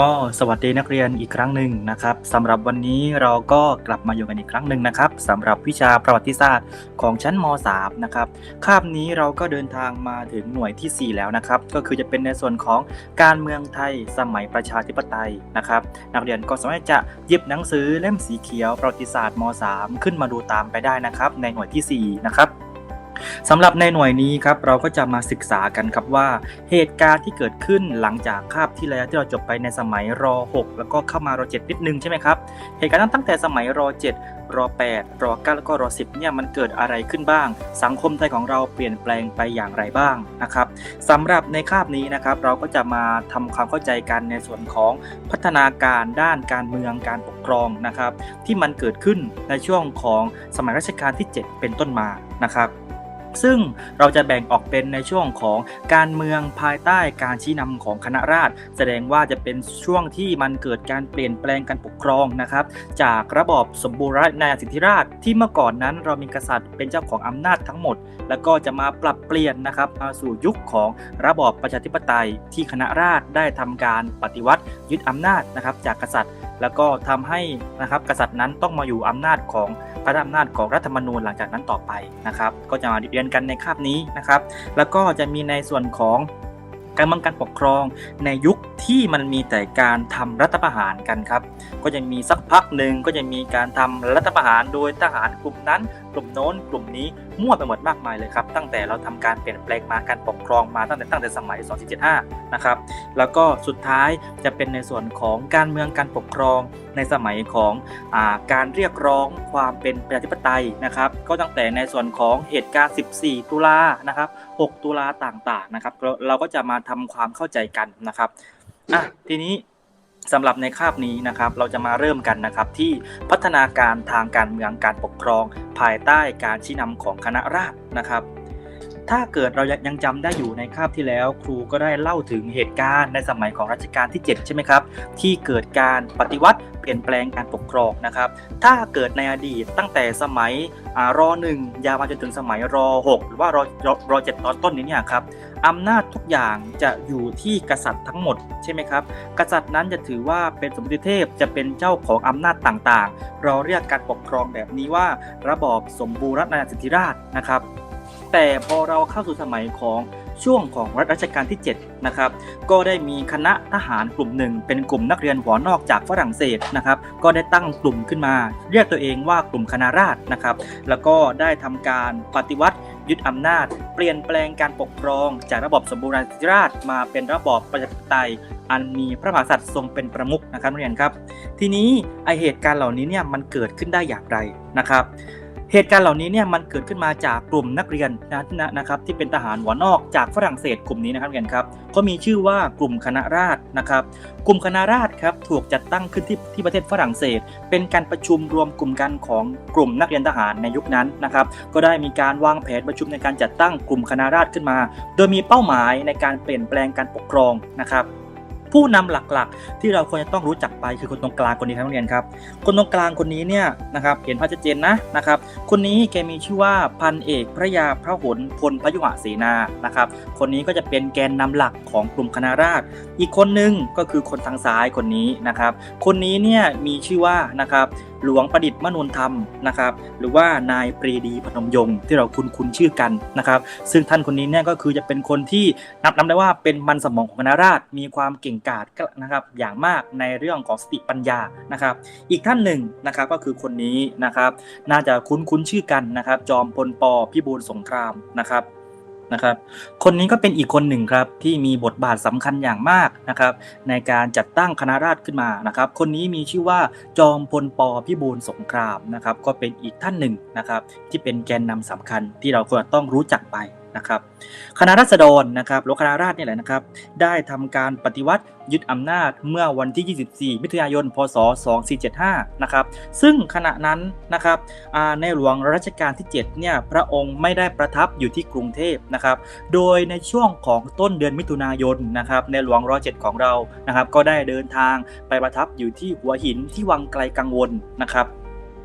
ก็สวัสดีนักเรียนอีกครั้งหนึ่งนะครับสำหรับวันนี้เราก็กลับมาอยู่กันอีกครั้งหนึ่งนะครับสำหรับวิชาประวัติศาสตร์ของชั้นม .3 นะครับคาบนี้เราก็เดินทางมาถึงหน่วยทีสี่4 แล้วนะครับ ก็คือจะเป็นในส่วนของการเมืองไทยสมัยประชาธิปไตยนะครับ นักเรียนก็สามารถจะหยิบหนังสือเล่มสีเขียวประวัติศาสตร์ม .3 ขึ้นมาดูตามไปได้นะครับ ในหน่วยทีสี่4นะครับ สำหรับในหน่วยนี้ครับเราก็จะมาศึกษากันครับว่า เหตุการณ์ที่เกิดขึ้นหลังจากคาบที่แล้วที่เราจบไปในสมัยร .6 แล้วก็เข้ามาร 7 นิดนึงใช่ไหมครับเหตุการณ์ตั้งแต่สมัยร 7 ร 8 ร 9 แล้วก็ร 10 เนี่ยมันเกิดอะไรขึ้นบ้าง สังคมไทยของเราเปลี่ยนแปลงไปอย่างไรบ้างนะครับสำหรับในคาบนี้นะครับเราก็จะมาทำความเข้าใจกันในส่วนของพัฒนาการด้านการเมืองการปกครองนะครับ ที่มันเกิดขึ้นในช่วงของสมัยรัชกาลที่ 7 เป็นต้นมานะครับ ซึ่งเราจะแบ่งออกเป็นในช่วงของการเมืองภายใต้การชี้นำของคณะราษฎรแสดงว่าจะเป็นช่วงที่มันเกิดการเปลี่ยนแปลงการปกครองนะครับ จากระบอบสมบูรณาญาสิทธิราชที่เมื่อก่อนนั้นเรามีกษัตริย์เป็นเจ้าของอำนาจทั้งหมด แล้วก็จะมาปรับเปลี่ยนนะครับมาสู่ยุคของระบอบประชาธิปไตยที่คณะราษฎรได้ทำการปฏิวัติยึดอำนาจนะครับจากกษัตริย์ แล้วก็ทำให้นะครับกษัตริย์นั้นต้องมาอยู่อำนาจของพระอำนาจของรัฐธรรมนูญหลังจากนั้นต่อไปนะครับ ก็จะมาเรียนกันในคาบนี้นะครับ แล้วก็จะมีในส่วนของการบังการปกครองในยุค ที่มันมีแต่การทำรัฐประหารกันครับ ก็จะมีสักพักหนึ่งก็จะมีการทำรัฐประหารโดยทหารกลุ่มนั้น กลุ่มโน้นกลุ่มนี้มั่วไปหมดมากมายเลยครับ ตั้งแต่เราทำการเปลี่ยนแปลงมาการปกครองมาตั้งแต่ตั้งแต่สมัย 2475 นะครับ แล้วก็สุดท้ายจะเป็นในส่วนของการเมืองการปกครองในสมัยของอาการเรียกร้องความเป็นประชาธิปไตยนะครับ ก็ตั้งแต่ในส่วนของเหตุการณ์ 14 ตุลานะครับ 6 ตุลาต่างๆนะครับ เราเราก็จะมาทำความเข้าใจกันนะครับ อะทีนี้สำหรับในคาบนี้นะครับเราจะมาเริ่มกันนะครับที่พัฒนาการทางการเมืองการปกครอง ภายใต้การชี้นำของคณะราษฎรนะครับ ถ้าเกิดเรายังจำได้อยู่ในคาบที่แล้ว ครูก็ได้เล่าถึงเหตุการณ์ในสมัยของรัชกาลที่ 7 ใช่ไหมครับ ที่เกิดการปฏิวัติ เปลี่ยนแปลงการปกครองนะครับ ถ้าเกิดในอดีตตั้งแต่สมัยอ่ารหนึ่งยาวมาจนถึงสมัยรหกหรือว่ารรรเจ็ดตอนต้นนี้เนี่ยครับอำนาจทุกอย่างจะอยู่ที่กษัตริย์ทั้งหมดใช่ไหมครับ กษัตริย์นั้นจะถือว่าเป็นสมเด็จเทพจะเป็นเจ้าของอำนาจต่างๆ เราเรียกการปกครองแบบนี้ว่าระบอบสมบูรณาญาสิทธิราชนะครับ แต่พอเราเข้าสู่สมัยของ ช่วงของรัชกาลที่ 7 นะครับ ก็ได้มีคณะทหารกลุ่มหนึ่ง เป็นกลุ่มนักเรียนหัวนอกจากฝรั่งเศสนะครับ ก็ได้ตั้งกลุ่มขึ้นมา เรียกตัวเองว่ากลุ่มคณะราษฎรนะครับ แล้วก็ได้ทำการปฏิวัติยึดอำนาจ เปลี่ยนแปลงการปกครอง จากระบบสมบูรณาธิราชมาเป็นระบอบประชาธิปไตยอันมีพระมหากษัตริย์ทรงเป็นประมุขนะครับนักเรียนครับ ทีนี้ไอเหตุการณ์เหล่านี้เนี่ยมันเกิดขึ้นได้อย่างไรนะครับ เหตุการณ์เหล่านี้เนี่ยมันเกิดขึ้นมาจากกลุ่มนักเรียนนะนะนะครับที่เป็นทหารหัวนอกจากฝรั่งเศสกลุ่มนี้นะครับเรียนครับก็มีชื่อว่ากลุ่มคณะราษฎรนะครับกลุ่มคณะราษฎรครับถูกจัดตั้งขึ้นที่ที่ประเทศฝรั่งเศส เป็นการประชุมรวมกลุ่มกันของกลุ่มนักเรียนทหารในยุคนั้นนะครับก็ได้มีการวางแผนประชุมในการจัดตั้งกลุ่มคณะราษฎรขึ้นมา โดยมีเป้าหมายในการเปลี่ยนแปลงการปกครองนะครับ ผู้นำหลักๆ ที่เราควรจะต้องรู้จักไปคือคนตรงกลางคนนี้ครับนักเรียนครับ คนตรงกลางคนนี้เนี่ยนะครับเห็นภาพชัดเจนนะนะครับ คนนี้แกมีชื่อว่าพันเอกพระยาพระหลพลพยุหเสนานะครับ คนนี้ก็จะเป็นแกนนำหลักของกลุ่มคณะราษฎรอีกคนหนึ่งก็คือคนทางซ้ายคนนี้นะครับ คนนี้เนี่ยมีชื่อว่านะครับ หลวงประดิษฐ์มนุนธรรมนะครับหรือว่านายปรีดีพนมยงค์ที่เราคุ้นคุ้นชื่อกันนะครับ ซึ่งท่านคนนี้เนี่ยก็คือจะเป็นคนที่นับนำได้ว่าเป็นมันสมองของคณะราษฎรมีความเก่งกาจนะครับอย่างมากในเรื่องของสติปัญญานะครับ อีกท่านหนึ่งนะครับก็คือคนนี้นะครับ น่าจะคุ้นคุ้นชื่อกันนะครับ จอมพลปพิบูลสงครามนะครับ นะครับ คนนี้ก็เป็นอีกคนหนึ่งครับที่มีบทบาทสำคัญอย่างมากนะครับ ในการจัดตั้งคณะราษฎรขึ้นมานะครับ คนนี้มีชื่อว่าจอมพลปพิบูลสงครามนะครับ ก็เป็นอีกท่านหนึ่งนะครับ ที่เป็นแกนนำสำคัญที่เราควรต้องรู้จักไป นะครับคณะราษฎรนะครับหรือคณะราษฎรเนี่ยแหละนะครับ ได้ทำการปฏิวัติยึดอำนาจเมื่อวันที่ 24 มิถุนายน พศ 2475 นะครับ ซึ่งขณะนั้นนะครับในหลวงรัชกาลที่ 7 เนี่ย พระองค์ไม่ได้ประทับอยู่ที่กรุงเทพนะครับ โดยในช่วงของต้นเดือนมิถุนายนนะครับ ในหลวงรอเจ็ดของเรา นะครับ ก็ได้เดินทางไปประทับอยู่ที่หัวหินที่วังไกลกังวลนะครับ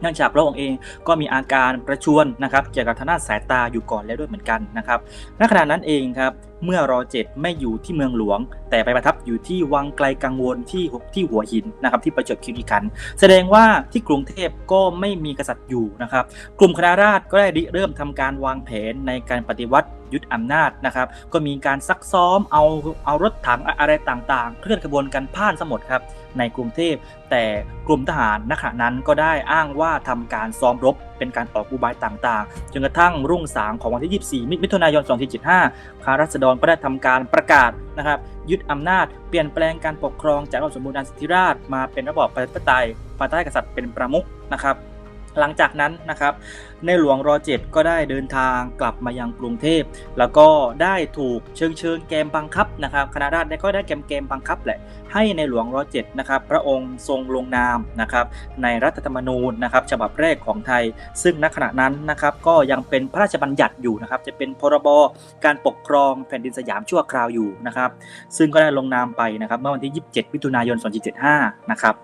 เนื่องจากพระองค์เองก็มีอาการประชวนนะครับเกี่ยวกับทางด้านสายตาอยู่ก่อนแล้วด้วยเหมือนกันนะครับณขณะนั้นเองครับเมื่อรอเจ็ดไม่อยู่ที่เมืองหลวง แต่ไปประทับอยู่ที่วังไกลกังวลที่ที่หัวหินนะครับที่ประจวบคีรีขันธ์แสดงว่าที่กรุงเทพก็ไม่มีกษัตริย์อยู่นะครับ กลุ่มคณะราษฎรก็ได้เริ่มทำการวางแผนในการปฏิวัติยึดอำนาจนะครับ ก็มีการซักซ้อมเอาเอารถถังอะไรต่างๆ เคลื่อนขบวนกันผ่านสมุทรครับในกรุงเทพ แต่กลุ่มทหารณขณะนั้นก็ได้อ้างว่าทำการซ้อมรบเป็นการออกอุบายต่างๆ จนกระทั่งรุ่งสางของวันที่ 24 มิถุนายน 2475คาราษฎรก็ได้ทำการประกาศนะครับยึดอำนาจเปลี่ยนแปลงการปกครองจากระบอบสมบูรณาธิราชมาเป็นระบอบประชาธิปไตยภายใต้กษัตริย์เป็นประมุขนะครับหลังจากนั้นนะครับ ในหลวงรอเจ็ดก็ได้เดินทางกลับมายังกรุงเทพ แล้วก็ได้ถูกเชิงเชิญแกมบังคับนะครับคณะราษฎรได้ก็ได้แกมเกมบังคับแหละให้ในหลวงรอเจ็ดนะครับพระองค์ทรงลงนามนะครับในรัฐธรรมนูญนะครับฉบับแรกของไทย ซึ่งณขณะนั้นนะครับก็ยังเป็นพระราชบัญญัติอยู่นะครับจะเป็นพรบการปกครองแผ่นดินสยามชั่วคราวอยู่นะครับซึ่งก็ได้ลงนามไปนะครับเมื่อวันที่ 27มิถุนายน 2475 นะครับ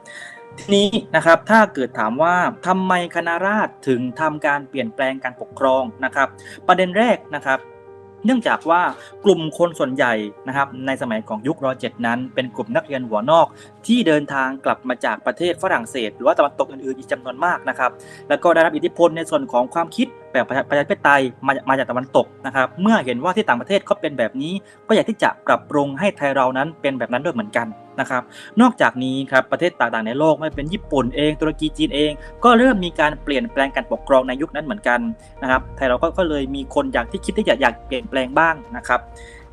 ทีนี้นะครับถ้าเกิดถามว่าทำไมคณะราษฎรถึงทำการเปลี่ยนแปลงการปกครองนะครับ ประเด็นแรกนะครับ เนื่องจากว่ากลุ่มคนส่วนใหญ่นะครับ ในสมัยของยุครอเจ็ดนั้น เป็นกลุ่มนักเรียนหัวนอก ที่เดินทางกลับมาจากประเทศฝรั่งเศส หรือว่าตะวันตกอื่นๆอีกจำนวนมากนะครับ แล้วก็ได้รับอิทธิพลในส่วนของความคิดแบบประชาประชาธิปไตยมามาจากตะวันตกนะครับ เมื่อเห็นว่าที่ต่างประเทศเขาเป็นแบบนี้ ก็อยากที่จะปรับปรุงให้ไทยเรานั้นเป็นแบบนั้นด้วยเหมือนกัน นะครับ นอกจากนี้ครับประเทศต่างๆในโลกไม่เป็นญี่ปุ่นเองตุรกีจีนเอง ก็เริ่มมีการเปลี่ยนแปลงการปกครองในยุคนั้นเหมือนกันนะครับไทยเราก็เลยมีคนอยากที่คิดที่จะอยากเปลี่ยนแปลงบ้างนะครับ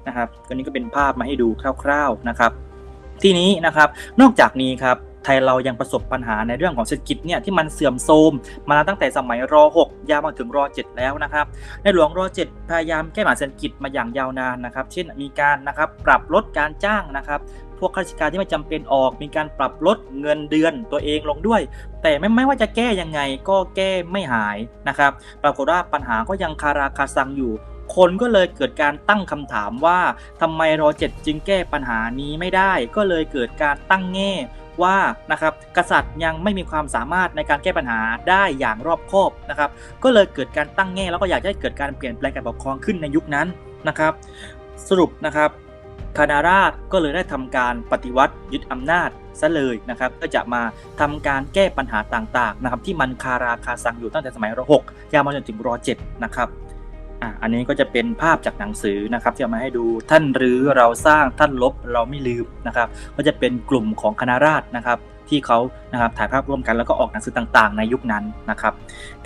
นะครับก็นี้ก็เป็นภาพมาให้ดูคร่าวๆนะครับ ที่นี้นะครับนอกจากนี้ครับไทยเรายังประสบปัญหาในเรื่องของเศรษฐกิจเนี่ยที่มันเสื่อมโทรมมาตั้งแต่สมัยร .6 ยาวมาถึงร .7 แล้วนะครับ ในหลวงร .7 พยายามแก้ปัญหาเศรษฐกิจมาอย่างยาวนานนะครับ เช่นมีการนะครับปรับลดการจ้างนะครับ พวกข้าราชการที่ไม่จำเป็นออก มีการปรับลดเงินเดือนตัวเองลงด้วย แต่ไม่ไม่ว่าจะแก้ยังไงก็แก้ไม่หายนะครับ ปรากฏว่าปัญหาก็ยังคาราคาซังอยู่ คนก็เลยเกิดการตั้งคำถามว่าทำไมรอเจ็ดจึงแก้ปัญหานี้ไม่ได้ ก็เลยเกิดการตั้งแง่ว่านะครับกษัตริย์ยังไม่มีความสามารถในการแก้ปัญหาได้อย่างรอบคอบนะครับก็เลยเกิดการตั้งแง่แล้วก็อยากให้เกิดการเปลี่ยนแปลงการปกครองขึ้นในยุคนั้นนะครับ สรุปนะครับ คณะราษฎรก็เลยได้ทำการปฏิวัติยึดอำนาจซะเลยนะครับก็จะมาทำการแก้ปัญหาต่างๆนะครับที่มันคาราคาซังอยู่ตั้งแต่สมัยร .6 ยาวมาจนถึงร .7 นะครับอะอันนี้ก็จะเป็นภาพจากหนังสือนะครับที่เอามาให้ดูท่านรื้อเราสร้างท่านลบเราไม่ลืมนะครับ ก็จะเป็นกลุ่มของคณะราษฎรนะครับ ที่เขานะครับถ่ายภาพร่วมกันแล้วก็ออกหนังสือต่างๆ ในยุคนั้นนะครับ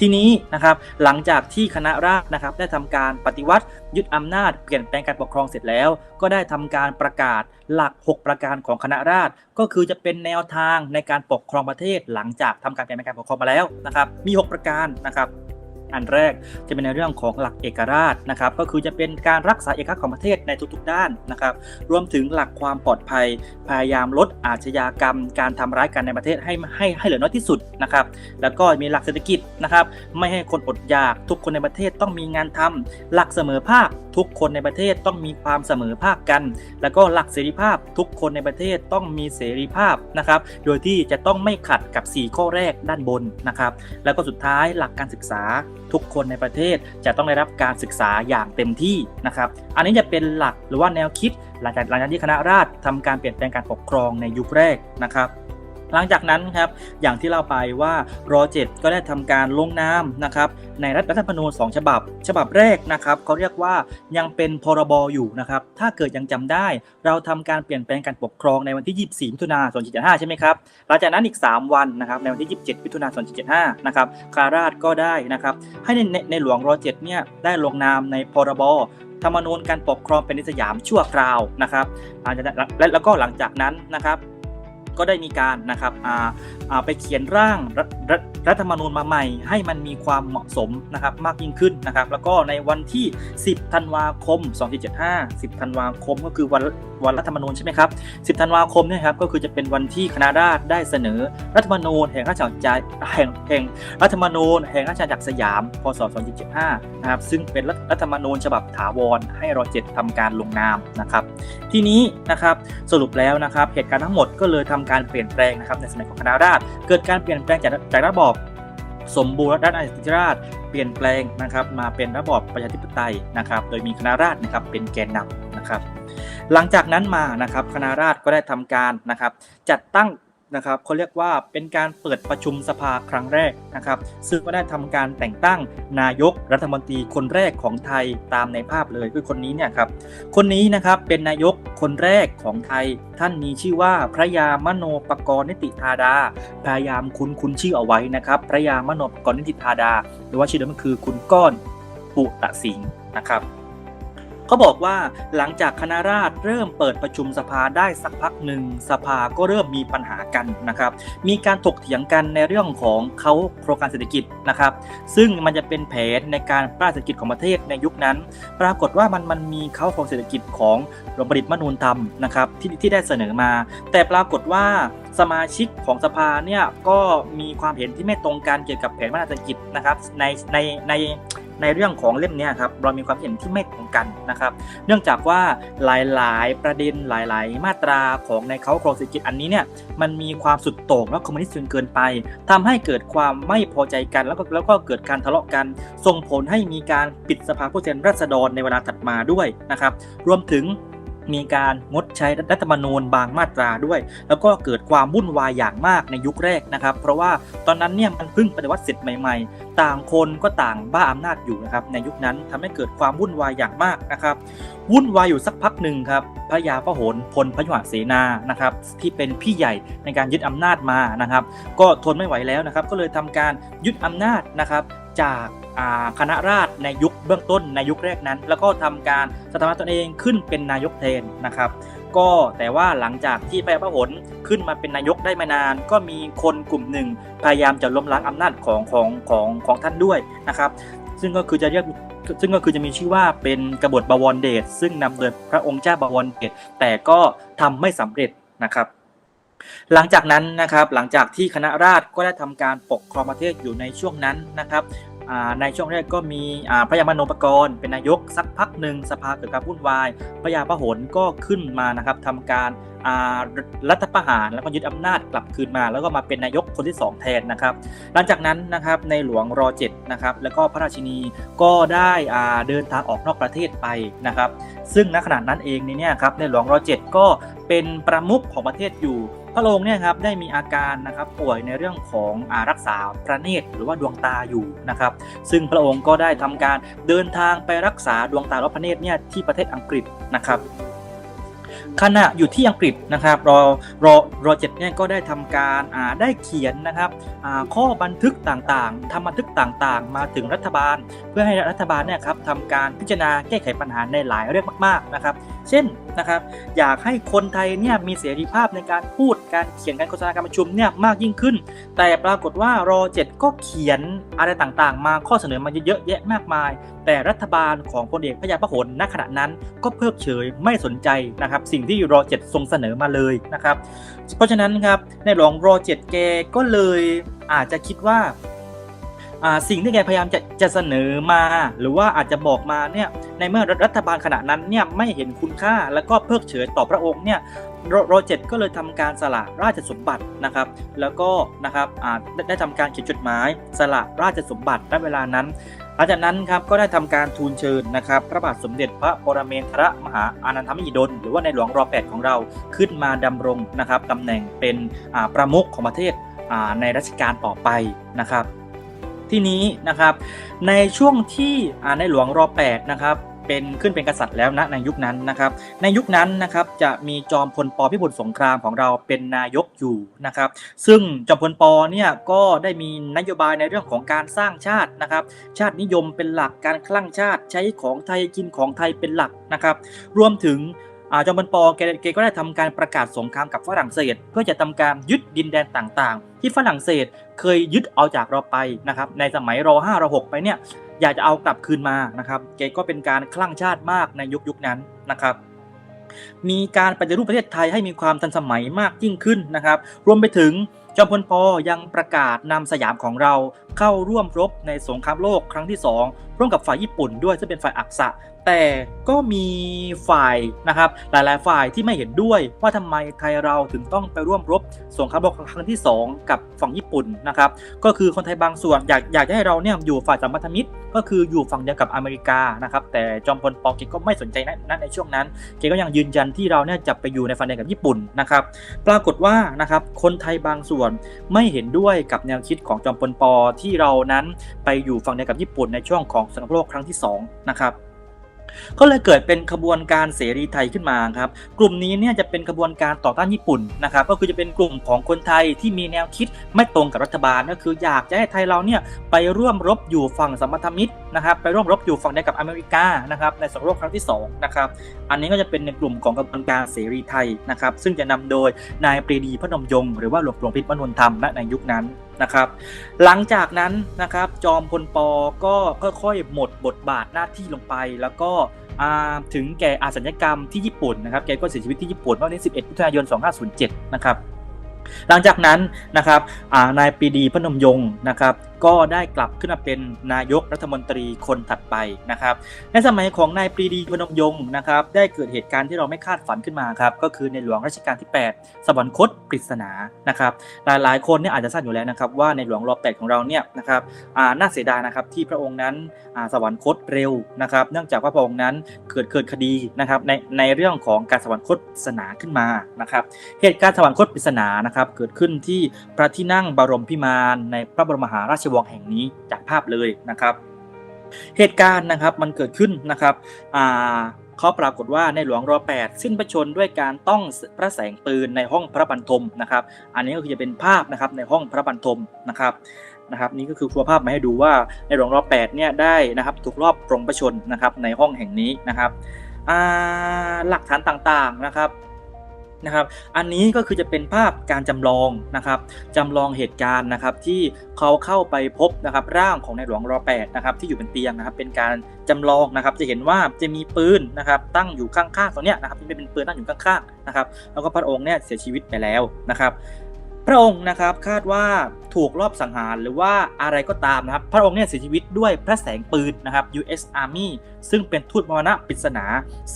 ทีนี้นะครับหลังจากที่คณะราษฎรนะครับได้ทำการปฏิวัติยึดอำนาจเปลี่ยนแปลงการปกครองเสร็จแล้ว ก็ได้ทำการประกาศหลัก 6 ประการของคณะราษฎรก็คือจะเป็นแนวทางในการปกครองประเทศ หลังจากทำการเปลี่ยนแปลงการปกครองมาแล้วนะครับมี 6 ประการนะครับ อันแรกจะเป็นในเรื่องของหลักเอกราชนะครับก็คือจะเป็นการรักษาเอกลักษณ์ของประเทศในทุกๆ ด้านนะครับรวมถึงหลักความปลอดภัย พยายามลดอาชญากรรม การทำร้ายกันในประเทศให้ให้ให้เหลือน้อยที่สุดนะครับแล้วก็มีหลักเศรษฐกิจนะครับไม่ให้คนอดอยากทุกคนในประเทศต้องมีงานทำหลักเสมอภาคทุกคนในประเทศต้องมีความเสมอภาคกัน แล้วก็หลักเสรีภาพทุกคนในประเทศต้องมีเสรีภาพนะครับ โดยที่จะต้องไม่ขัดกับ 4 ข้อแรกด้านบนนะครับ แล้วก็สุดท้ายหลักการศึกษาทุกคนในประเทศจะต้องได้รับการศึกษาอย่างเต็มที่นะครับ อันนี้จะเป็นหลักหรือว่าแนวคิดหลังจากหลังจากที่คณะราษฎรทำการเปลี่ยนแปลงการปกครองในยุคแรกนะครับ หลังจากนั้นครับอย่างที่เล่าไปว่ารอเจ็ดก็ได้ทำการลงนามนะครับในรัฐธรรมนูญ2ฉบับ ฉบับแรกนะครับเขาเรียกว่ายังเป็นพรบอยู่นะครับถ้าเกิดยังจำได้ เราทำการเปลี่ยนแปลงการปกครองในวันที่ 24มิถุนายน25ใช่ไหมครับหลังจากนั้นอีก 3 วันนะครับในวันที่ 27มิถุนายน25นะครับคาราชก็ได้นะครับให้ในในหลวงรอเจ็ดเนี่ยได้ลงนามในพรบธรรมนูญการปกครองเป็นดิสยามชั่วคราวนะครับหลังจากนั้นและแล้วก็หลังจากนั้นนะครับ ก็ได้มีการนะครับไปเขียนร่างรัฐรัฐรัฐธรรมนูญมาใหม่ ให้มันมีความเหมาะสมนะครับมากยิ่งขึ้นนะครับ แล้วก็ในวันที่ 10 ธันวาคม 2475 10 ธันวาคมก็คือวันวันรัฐธรรมนูญใช่ไหมครับ 10 ธันวาคมเนี่ยครับก็คือจะเป็นวันที่คณะราษฎรได้เสนอรัฐธรรมนูญแห่งราชอาณาจักรแห่งแห่งรัฐธรรมนูญแห่งราชอาณาจักรสยาม พศ 2475 นะครับซึ่งเป็นรัฐธรรมนูญฉบับถาวรให้รอเจ็ดทำการลงนามนะครับ ทีนี้นะครับสรุปแล้วนะครับเหตุการณ์ทั้งหมดก็เลยทำการเปลี่ยนแปลงนะครับในสมัยของคณะราษฎรเกิดการเปลี่ยนแปลงจากจากระบอบสมบูรณ์รัฐอาณาธิราชเปลี่ยนแปลงนะครับมาเป็นระบอบประชาธิปไตยนะครับ โดยมีคณะราษฎรนะครับเป็นแกนนำนะครับ หลังจากนั้นมานะครับคณะราษฎรก็ได้ทำการนะครับจัดตั้ง นะครับเขาเรียกว่าเป็นการเปิดประชุมสภาครั้งแรกนะครับ ซึ่งก็ได้ทำการแต่งตั้งนายกรัฐมนตรีคนแรกของไทยตามในภาพเลยคือคนนี้เนี่ยครับคนนี้นะครับเป็นนายกคนแรกของไทย ท่านมีชื่อว่าพระยามโนปกรณ์นิติธาดา พยายามคุ้นคุ้นชื่อเอาไว้นะครับ พระยามโนปกรณ์นิติธาดา หรือว่าชื่อเดิมก็คือคุณก้อนปุตะสิงห์นะครับ เขาบอกว่าหลังจากคณะราษฎรเริ่มเปิดประชุมสภาได้สักพักหนึ่งสภาก็เริ่มมีปัญหากันนะครับ มีการถกเถียงกันในเรื่องของเขาโครงการเศรษฐกิจนะครับ ซึ่งมันจะเป็นแผนในการปราเศรษฐกิจของประเทศในยุคนั้น ปรากฏว่ามันมันมีเขาโครงเศรษฐกิจของโรงผลิตมนูนธรรมนะครับที่ที่ได้เสนอมา แต่ปรากฏว่าสมาชิกของสภาเนี่ยก็มีความเห็นที่ไม่ตรงกันเกี่ยวกับแผนพัฒนาเศรษฐกิจนะครับในในใน ในเรื่องของเล่มนี้ครับเรามีความเห็นที่ไม่ตรงกันนะครับ เนื่องจากว่าหลายๆ ประเด็นหลาย ๆ มาตราของในเขาโครงเศรษฐกิจอันนี้เนี่ยมันมีความสุดโต่งและคอมมิวนิสต์จนเกินไปทำให้เกิดความไม่พอใจกันแล้วก็แล้วก็เกิดการทะเลาะกัน ส่งผลให้มีการปิดสภาผู้แทนราษฎรในเวลาถัดมาด้วยนะครับ รวมถึง มีการงดใช้รัฐธรรมนูญบางมาตราด้วย แล้วก็เกิดความวุ่นวายอย่างมากในยุคแรกนะครับ เพราะว่าตอนนั้นเนี่ยมันเพิ่งปฏิวัติเสร็จใหม่ๆ ต่างคนก็ต่างบ้าอำนาจอยู่นะครับในยุคนั้นทำให้เกิดความวุ่นวายอย่างมากนะครับวุ่นวายอยู่สักพักหนึ่งครับพระยาพระโหนพลพยุหเสนานะครับที่เป็นพี่ใหญ่ในการยึดอำนาจมานะครับ ก็ทนไม่ไหวแล้วนะครับ ก็เลยทำการยึดอำนาจนะครับ จากคณะราษฎรในยุคเบื้องต้นในยุคแรกนั้น แล้วก็ทำการสถาปนาตนเองขึ้นเป็นนายกแทนนะครับ ก็แต่ว่าหลังจากที่พระยาพระหนขึ้นมาเป็นนายกได้ไม่นาน ก็มีคนกลุ่มหนึ่งพยายามจะล้มล้างอำนาจของของของของท่านด้วยนะครับ ซึ่งก็คือจะเรียกซึ่งก็คือจะมีชื่อว่าเป็นกบฏบวรเดชซึ่งนำโดยพระองค์เจ้าบวรเดชแต่ก็ทำไม่สำเร็จนะครับ หลังจากนั้นนะครับหลังจากที่คณะราษฎรก็ได้ทำการปกครองประเทศอยู่ในช่วงนั้นนะครับในช่วงแรกก็มีพระยามโนปกรณ์เป็นนายกสักพักหนึ่งสภาเกิดการวุ่นวายพระยาพหลก็ขึ้นมานะครับทำการรัฐประหารแล้วก็ยึดอำนาจกลับคืนมา แล้วก็มาเป็นนายกคนที่ 2 แทนนะครับ หลังจากนั้นนะครับในหลวงรอ7นะครับแล้วก็พระราชินีก็ได้เดินทางออกนอกประเทศไปนะครับ ซึ่งณขณะนั้นเองเนี่ยครับในหลวงรอ7ก็เป็นประมุขของประเทศอยู่ พระองค์เนี่ยครับได้มีอาการนะครับป่วยในเรื่องของอารักษาพระเนตรหรือว่าดวงตาอยู่นะครับซึ่งพระองค์ก็ได้ทำการเดินทางไปรักษาดวงตาและพระเนตรเนี่ยที่ประเทศอังกฤษนะครับขณะอยู่ที่อังกฤษนะครับรอรอรอเจ็ดเนี่ยก็ได้ทำการอ่าได้เขียนนะครับอ่าข้อบันทึกต่างๆทำบันทึกต่างๆ มาถึงรัฐบาล เพื่อให้รัฐบาลเนี่ยครับทำการพิจารณาแก้ไขปัญหาในหลายเรื่องมากๆนะครับเช่นนะครับอยากให้คนไทยเนี่ยมีเสรีภาพในการพูดการเขียนการโฆษณาการประชุมเนี่ยมากยิ่งขึ้น แต่ปรากฏว่ารอเจ็ดก็เขียนอะไรต่างๆ มาข้อเสนอมาเยอะแยะมากมาย แต่รัฐบาลของพลเอกพระยาพหลณขณะนั้นก็เพิกเฉยไม่สนใจนะครับสิ่งที่รอเจ็ดทรงเสนอมาเลยนะครับเพราะฉะนั้นครับในหลวงรอเจ็ดแกก็เลยอาจจะคิดว่า สิ่งที่แกพยายามจะจะเสนอมา หรือว่าอาจจะบอกมาเนี่ยในเมื่อรัฐบาลขณะนั้นเนี่ยไม่เห็นคุณค่าแล้วก็เพิกเฉยต่อพระองค์เนี่ยโรเจตก็เลยทำการสละราชสมบัตินะครับ แล้วก็นะครับได้ได้ทำการเขียนจดหมายสละราชสมบัติณเวลานั้นหลังจากนั้นครับก็ได้ทำการทูลเชิญนะครับ พระบาทสมเด็จพระปรเมนทรมหาอานันทมหิดล หรือว่าในหลวงรอแปดของเราขึ้นมาดำรงนะครับตำแหน่งเป็นประมุขของประเทศในรัชกาลต่อไปนะครับ ที่นี้นะครับ ในช่วงที่ในหลวงรอแปดนะครับเป็นขึ้นเป็นกษัตริย์แล้วนะในยุคนั้นนะครับ ในยุคนั้นนะครับจะมีจอมพลปพิบูลสงครามของเราเป็นนายกอยู่นะครับ ซึ่งจอมพลปเนี่ยก็ได้มีนโยบายในเรื่องของการสร้างชาตินะครับ ชาตินิยมเป็นหลักการคลั่งชาติใช้ของไทยกินของไทยเป็นหลักนะครับ รวมถึง จอมพลปแกแกก็ได้ทำการประกาศสงครามกับฝรั่งเศส เพื่อจะทำการยึดดินแดนต่างๆ ที่ฝรั่งเศสเคยยึดเอาจากเราไปนะครับในสมัยร5ร6ไปเนี่ยอยากจะเอากลับคืนมานะครับแกก็เป็นการคลั่งชาติมากในยุคยุคนั้นนะครับมีการปฏิรูปประเทศไทยให้มีความทันสมัยมากยิ่งขึ้นนะครับ รวมไปถึงจอมพลปยังประกาศนำสยามของเราเข้าร่วมรบในสงครามโลกครั้งที่ 2 ร่วมกับฝ่ายญี่ปุ่นด้วยซึ่งเป็นฝ่ายอักษะ แต่ก็มีฝ่ายนะครับหลาย ๆ ฝ่ายที่ไม่เห็นด้วยว่าทำไมไทยเราถึงต้องไปร่วมรบสงครามโลกครั้งที่ 2 กับฝั่งญี่ปุ่นนะครับก็คือคนไทยบางส่วนอยากอยากให้เราเนี่ยอยู่ฝ่ายสัมพันธมิตร ก็คืออยู่ฝั่งเดียวกับอเมริกานะครับแต่จอมพลปเกก็ไม่สนใจนะในช่วงนั้นเกก็ยังยืนยันที่เราเนี่ยจะไปอยู่ในฝั่งเดียวกับญี่ปุ่นนะครับปรากฏว่านะครับคนไทยบางส่วนไม่เห็นด้วยกับแนวคิดของจอมพลปที่ที่เรานั้นไปอยู่ฝั่งเดียวกับญี่ปุ่นในช่วงของสงครามโลกครั้งที่สองนะครับก็เลยเกิดเป็นขบวนการเสรีไทยขึ้นมาครับ กลุ่มนี้เนี่ยจะเป็นขบวนการต่อต้านญี่ปุ่นนะครับ ก็คือจะเป็นกลุ่มของคนไทยที่มีแนวคิดไม่ตรงกับรัฐบาลก็คืออยากจะให้ไทยเราเนี่ยไปร่วมรบอยู่ฝั่งสัมพันธมิตรนะครับ ไปร่วมรบอยู่ฝั่งเดียวกับอเมริกานะครับในสงครามโลกครั้งที่สองนะครับ อันนี้ก็จะเป็นในกลุ่มของกระบวนการเสรีไทยนะครับ ซึ่งจะนำโดยนายปรีดีพนมยงค์หรือว่าหลวงหลวงพิษมนุนธรรมณในยุคนั้น นะครับ หลังจากนั้นนะครับจอมพลปอก็ค่อยๆ หมดบทบาทหน้าที่ลงไป แล้วก็ถึงแก่อาสัญกรรมที่ญี่ปุ่นนะครับแกก็เสียชีวิตที่ญี่ปุ่นเมื่อวันที่11มิถุนายน 2507 นะครับหลังจากนั้นนะครับนายปีดีพนมยงค์นะครับ ก็ได้กลับขึ้นมาเป็นนายกรัฐมนตรีคนถัดไปนะครับ ในสมัยของนายปรีดีพนมยงค์นะครับได้เกิดเหตุการณ์ที่เราไม่คาดฝันขึ้นมาครับก็คือในหลวงรัชกาลที่ 8 สวรรคตปริศนานะครับหลายๆ คนเนี่ยอาจจะทราบอยู่แล้วนะครับว่าในหลวงรอแปดของเราเนี่ยนะครับน่าเสียดายนะครับที่พระองค์นั้นสวรรคตเร็วนะครับเนื่องจากว่าพระองค์นั้นเกิดเกิดคดีนะครับในในเรื่องของการสวรรคตปริศนาขึ้นมานะครับเหตุการณ์สวรรคตปริศนานะครับเกิดขึ้นที่พระที่นั่งบรมพิมานในพระบรมมหาราชวงแห่งนี้จากภาพเลยนะครับ เหตุการณ์นะครับมันเกิดขึ้นนะครับเขาปรากฏว่าในหลวงรอ 8 สิ้นพระชนด้วยการต้องพระแสงปืนในห้องพระบรรทมนะครับ อันนี้ก็คือจะเป็นภาพนะครับในห้องพระบรรทมนะครับนะครับนี่ก็คือครัวภาพมาให้ดูว่าในหลวงรอ 8 เนี่ยได้นะครับถูกรอบปรงพระชนนะครับในห้องแห่งนี้นะครับหลักฐานต่างๆนะครับ นะครับ อันนี้ก็คือจะเป็นภาพการจำลองนะครับจำลองเหตุการณ์นะครับที่เขาเข้าไปพบนะครับร่างของในหลวงรอ8นะครับที่อยู่บนเตียงนะครับเป็นการจำลองนะครับจะเห็นว่าจะมีปืนนะครับตั้งอยู่ข้างๆตรงเนี้ยนะครับที่เป็นปืนตั้งอยู่ข้างๆนะครับแล้วก็พระองค์เนี่ยเสียชีวิตไปแล้วนะครับ พระองค์นะครับคาดว่า ถูกลอบสังหารหรือว่าอะไรก็ตามนะครับพระองค์เนี่ยเสียชีวิตด้วยพระแสงปืนนะครับ U.S. Army ซึ่งเป็นทูตมรณะปริศนา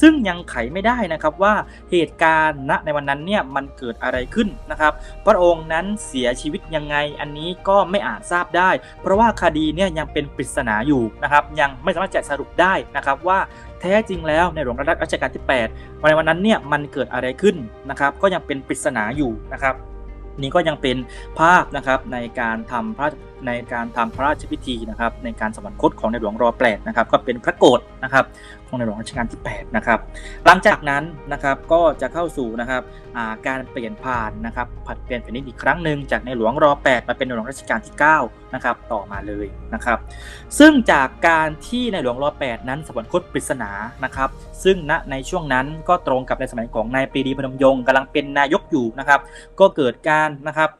ซึ่งยังไขไม่ได้นะครับว่าเหตุการณ์ณในวันนั้นเนี่ยมันเกิดอะไรขึ้นนะครับ พระองค์นั้นเสียชีวิตยังไงอันนี้ก็ไม่อาจทราบได้ เพราะว่าคดีเนี่ยยังเป็นปริศนาอยู่นะครับยังไม่สามารถจะสรุปได้นะครับว่าแท้จริงแล้วในหลวงรัชกาลที่ 8 ในวันนั้นเนี่ยมันเกิดอะไรขึ้นนะครับก็ยังเป็นปริศนาอยู่นะครับ นี่ก็ยังเป็นภาพนะครับในการทำพระ ในการทำพระราชพิธีนะครับในการสวรรคตของในหลวงรอแปดนะครับก็เป็นพระโกรธนะครับของในหลวงรัชกาลที่8นะครับหลังจากนั้นนะครับก็จะเข้าสู่นะครับาการเปลี่ยนผ่านนะครับผัดเปลี่ยนแผ่นดินอีกครั้งหนึ่งจากในหลวงรอ8มาเป็นในหลวงรัชกาลที่9นะครับต่อมาเลยนะครับซึ่งจากการที่ในหลวงรอ8นั้นสวรรคตปริศนานะครับซึ่งณในช่วงนั้นก็ตรงกับในสมัยของนายปรีดีพนมยงค์กำลังเป็นนายกอยู่นะครับก็เกิดการนะครับ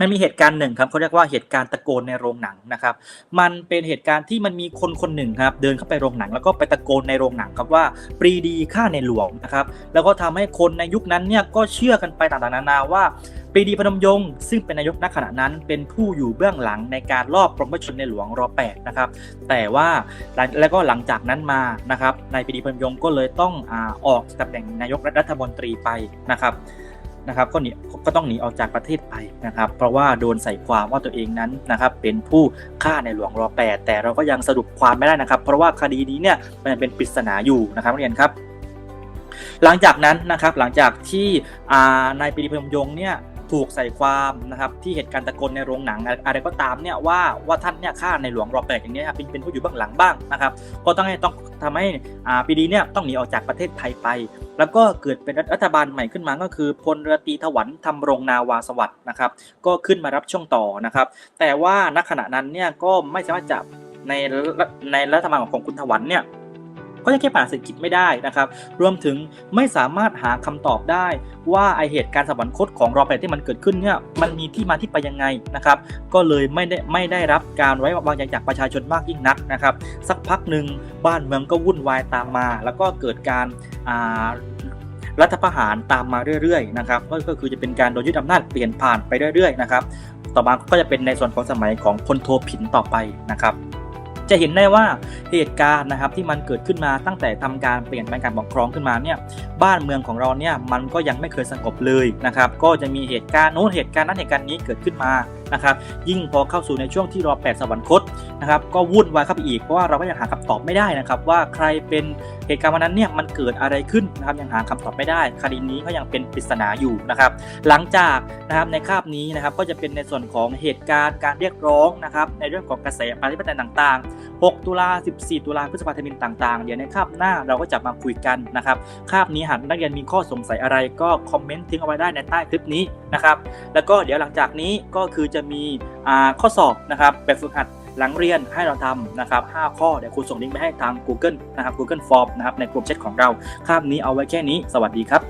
มันมีเหตุการณ์หนึ่งครับเขาเรียกว่าเหตุการณ์ตะโกนในโรงหนังนะครับ มันเป็นเหตุการณ์ที่มันมีคนคนหนึ่งครับเดินเข้าไปโรงหนัง แล้วก็ไปตะโกนในโรงหนังครับว่าปรีดีฆ่าในหลวงนะครับแล้วก็ทำให้คนในยุคนั้นเนี่ยก็เชื่อกันไปต่างๆนานาว่าปรีดีพนมยงค์ซึ่งเป็นนายกณขณะนั้น เป็นผู้อยู่เบื้องหลังในการลอบปรมชนในหลวงรอ8นะครับแต่ว่าแล้วก็หลังจากนั้นมานะครับนายปรีดีพนมยงค์ก็เลยต้องอออกจากตำแหน่งนายกรัฐมนตรีไปนะครับ นะครับก็หนีก็ต้องหนีออกจากประเทศไปนะครับ เพราะว่าโดนใส่ความว่าตัวเองนั้นนะครับเป็นผู้ฆ่าในหลวงรอแปดแต่เราก็ยังสรุปความไม่ได้นะครับ เพราะว่าคดีนี้เนี่ยมันเป็นปริศนาอยู่นะครับนักเรียนครับ หลังจากนั้นนะครับหลังจากที่นายปรีพยมยงเนี่ย ถูกใส่ความนะครับที่เหตุการณ์ตะโกนในโรงหนัง อะไรก็ตามเนี่ยว่าว่าท่านเนี่ยฆ่าในหลวงรอแปดอย่างนี้ครับเป็นเป็นผู้อยู่เบื้องหลังบ้างนะครับก็ต้องให้ต้องทำให้อ่าปรีดีเนี่ยต้องหนีออกจากประเทศไทยไป แล้วก็เกิดเป็นรัฐบาลใหม่ขึ้นมาก็คือพลเรือตรีถวันทำรงนาวาสวัสด์นะครับก็ขึ้นมารับช่วงต่อนะครับ แต่ว่าณขณะนั้นเนี่ยก็ไม่สามารถจะในในรัฐบาลของคุณถวันเนี่ย ก็จะแก้ปัญหาเศรษฐกิจไม่ได้นะครับ รวมถึงไม่สามารถหาคำตอบได้ ว่าไอเหตุการณ์สวรรคตของรอแปดที่มันเกิดขึ้นเนี่ยมันมีที่มาที่ไปยังไงนะครับ ก็เลยไม่ได้ไม่ได้รับการไว้วางใจจากประชาชนมากยิ่งนักนะครับ สักพักหนึ่งบ้านเมืองก็วุ่นวายตามมา แล้วก็เกิดการรัฐประหารตามมาเรื่อยๆนะครับก็ก็คือจะเป็นการโดนยึดอำนาจเปลี่ยนผ่านไปเรื่อยๆนะครับต่อมาก็จะเป็นในส่วนของสมัยของพลโทผินต่อไปนะครับ จะเห็นได้ว่าเหตุการณ์นะครับที่มันเกิดขึ้นมาตั้งแต่ทำการเปลี่ยนแปลงการปกครองขึ้นมาเนี่ยบ้านเมืองของเราเนี่ยมันก็ยังไม่เคยสงบเลยนะครับก็จะมีเหตุการณ์โน้นเหตุการณ์นั้นเหตุการณ์นี้เกิดขึ้นมานะครับยิ่งพอเข้าสู่ในช่วงที่รอแปดสวรรคตนะครับก็วุ่นวายเข้าไปอีกเพราะว่าเราก็ยังหาคำตอบไม่ได้นะครับว่าใครเป็นเหตุการณ์วันนั้นเนี่ยมันเกิดอะไรขึ้นนะครับยังหาคำตอบไม่ได้คดีนี้ก็ยังเป็นปริศนาอยู่นะครับหลังจากนะครับในคาบนี้นะครับก็จะเป็นในส่วนของเหตุการณ์การเรียกร้องนะครับในเรื่องของกระแสประชาธิปไตยต่างๆ 6 ตุลา 14 ตุลาพฤษภาธมินต่างๆ เดี๋ยวในคาบหน้าเราก็จะมาคุยกันนะครับคาบนี้หากนักเรียนมีข้อสงสัยอะไรก็คอมเมนต์ทิ้งเอาไว้ได้ในใต้คลิปนี้นะครับแล้วก็เดี๋ยวหลังจากนี้ก็คือจะะมีข้อสอบนะครับแบบฝึกหัดหลังเรียนให้เราทำนะครับ 5 ข้อ เดี๋ยวครูส่งลิงก์ไปให้ทาง Google นะครับ Google Form นะครับในกลุ่มแชทของเราคาบนี้เอาไว้แค่นี้ สวัสดีครับ